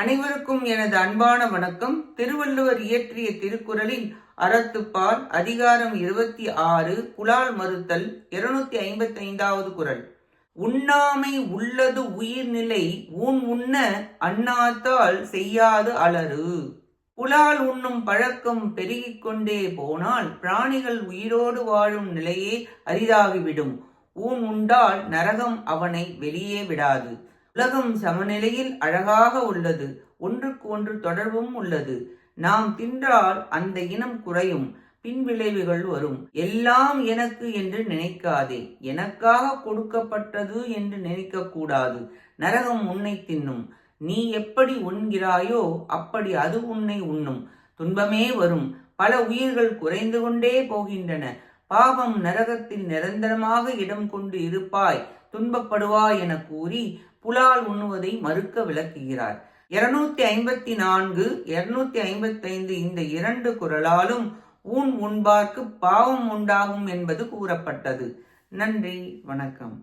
அனைவருக்கும் எனது அன்பான வணக்கம். திருவள்ளுவர் இயற்றிய திருக்குறளில் அறத்துப்பால் அதிகாரம் இருபத்தி ஆறு குலால் மறுத்தல் இருநூத்தி ஐம்பத்தி ஐந்தாவது குரல் உண்ணாமை உள்ளது உயிர்நிலை ஊன் உண்ண அண்ணாத்தால் செய்யாது அலறு. புலால் உண்ணும் பழக்கம் பெருகிக் கொண்டே போனால் பிராணிகள் உயிரோடு வாழும் நிலையே அரிதாகிவிடும். ஊன் உண்டால் நரகம் அவனை வெளியே விடாது. உலகம் சமநிலையில் அழகாக உள்ளது. ஒன்றுக்கு ஒன்று தொடர்பும் உள்ளது. நாம் தின்றால் அந்த இனம் குறையும். பின்விளைவுகள் வரும். எல்லாம் எனக்கு என்று நினைக்காதே. எனக்காக கொடுக்கப்பட்டது என்று நினைக்க கூடாது. நரகம் உன்னை தின்னும். நீ எப்படி உண்கிறாயோ அப்படி அது உன்னை உண்ணும். துன்பமே வரும். பல உயிர்கள் குறைந்து கொண்டே போகின்றன. பாவம் நரகத்தில் நிரந்தரமாக இடம் கொண்டு இருப்பாய் துன்பப்படுவாய் என கூறி புலால் உண்ணுவதை மறுக்க விளக்குகிறார். இருநூத்தி ஐம்பத்தி நான்கு இருநூத்தி ஐம்பத்தி ஐந்து இந்த இரண்டு குரலாலும் ஊன் உண்பார்க்கு பாவம் உண்டாகும் என்பது கூறப்பட்டது. நன்றி வணக்கம்.